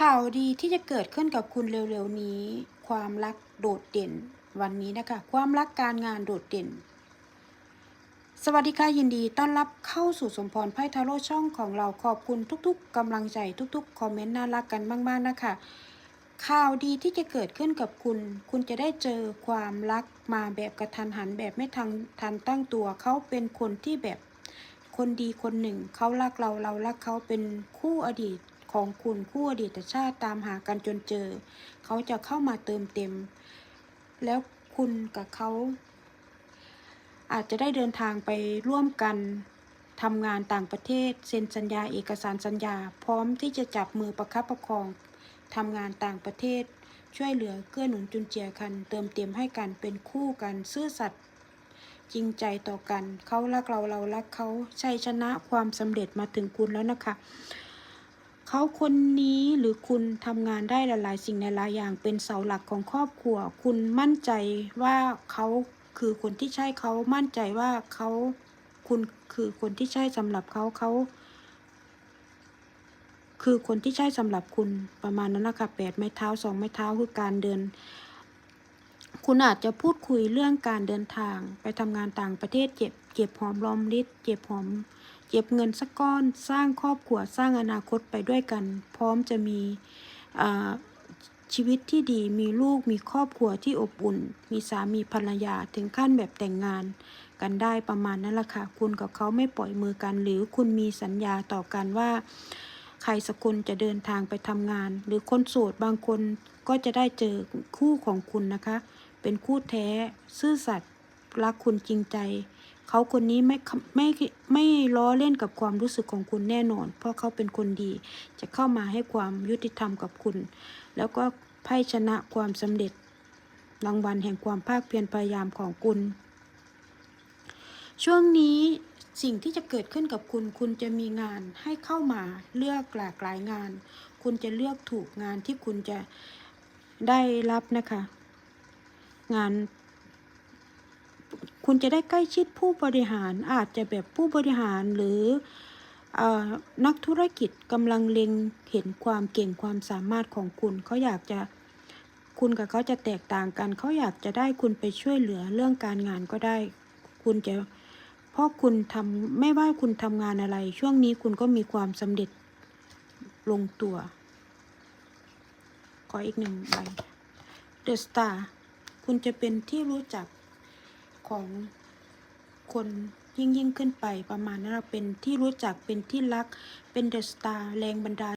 ข่าวดีที่จะเกิดขึ้นกับคุณเร็วๆนี้ ความรักโดดเด่น วันนี้นะคะ ความรักการงานโดดเด่น สวัสดีค่ะยินดีต้อนรับเข้าสู่สมพรไพ่ทาโร่ช่องของเราขอบคุณทุกๆกำลังใจทุกๆ คอมเมนต์น่ารักกันมากๆนะคะ ข่าวดีที่จะเกิดขึ้นกับคุณ คุณจะได้เจอความรักมาแบบกระทันหันแบบไม่ทันทันตั้งตัวเขาเป็นคนที่แบบคนดีคนหนึ่ง เขารักเราเรารักเขาเป็นคู่อดีต ของคุณคู่อดีตชาติตามหากันจนเจอ เขาจะเข้ามาเติมเต็ม แล้วคุณกับเขา อาจจะได้เดินทางไปร่วมกันทำงานต่างประเทศ เซ็นสัญญาเอกสารสัญญา พร้อมที่จะจับมือประคับประคองทำงานต่างประเทศ ช่วยเหลือเกื้อหนุนจุนเจือกัน เติมเต็มให้กันเป็นคู่กันซื่อสัตย์จริงใจต่อกัน เขารักเราเรารักเขาชัยชนะความสำเร็จมาถึงคุณแล้วนะคะ เขาคนนี้หรือคุณทำงานได้หลาย ๆ สิ่งหลายอย่างเป็นเสาหลักของครอบครัว คุณมั่นใจว่าเขาคือคนที่ใช่เขามั่นใจว่าเขาคุณคือคนที่ใช่สำหรับเขาเขา คือคนที่ใช่สำหรับคุณประมาณนั้นนะคะแปดไม้เท้าสองไม้เท้าคือการเดิน คุณอาจจะพูดคุยเรื่องการเดินทางไปทำงานต่างประเทศเจ็บเก็บหอมรอมริดเก็บหอม เก็บเงินสักก้อน สร้างครอบครัวสร้างอนาคตไปด้วยกัน พร้อมจะมีชีวิตที่ดีมีลูกมีครอบครัวที่อบอุ่น มีสามีภรรยาถึงขั้นแบบแต่งงานกันได้ประมาณนั้นแหละค่ะ คุณกับเขาไม่ปล่อยมือกัน หรือคุณมีสัญญาต่อกันว่า ใครสักคนจะเดินทางไปทำงาน หรือคนโสดบางคนก็จะได้เจอคู่ของคุณนะคะ เป็นคู่แท้ ซื่อสัตย์รักคุณจริงใจ เขาคนนี้ไม่ไม่ไม่ล้อเล่นกับความรู้สึกของคุณแน่นอน เพราะเขาเป็นคนดี จะเข้ามาให้ความยุติธรรมกับคุณ แล้วก็ไพ่ชนะความสำเร็จ รางวัลแห่งความภาคเพียรพยายามของคุณ ช่วงนี้สิ่งที่จะเกิดขึ้นกับคุณ คุณจะมีงานให้เข้ามาเลือกหลากหลายงาน คุณจะเลือกถูกงานที่คุณจะได้รับนะคะ งาน คุณจะได้ใกล้ชิดผู้บริหารอาจจะแบบผู้บริหารหรือออนักธุรกิจกำลังเล็งเห็นความเก่งความสามารถของคุณเขาอยากจะคุณกับเขาจะแตกต่างกัน เขาอยากจะได้คุณไปช่วยเหลือเรื่องการงานก็ได้ คุณจะเพราะคุณทำไม่ว่าคุณทำงานอะไร ช่วงนี้คุณก็มีความสำเร็จลงตัว ขออีกหนึ่งใบ The Star คุณจะเป็นที่รู้จัก ของคนยิ่งยิ่งขึ้นไปประมาณนั้นเราเป็นที่รู้จักเป็นที่รัก เป็นเดอะสตาร์แรงบันดาล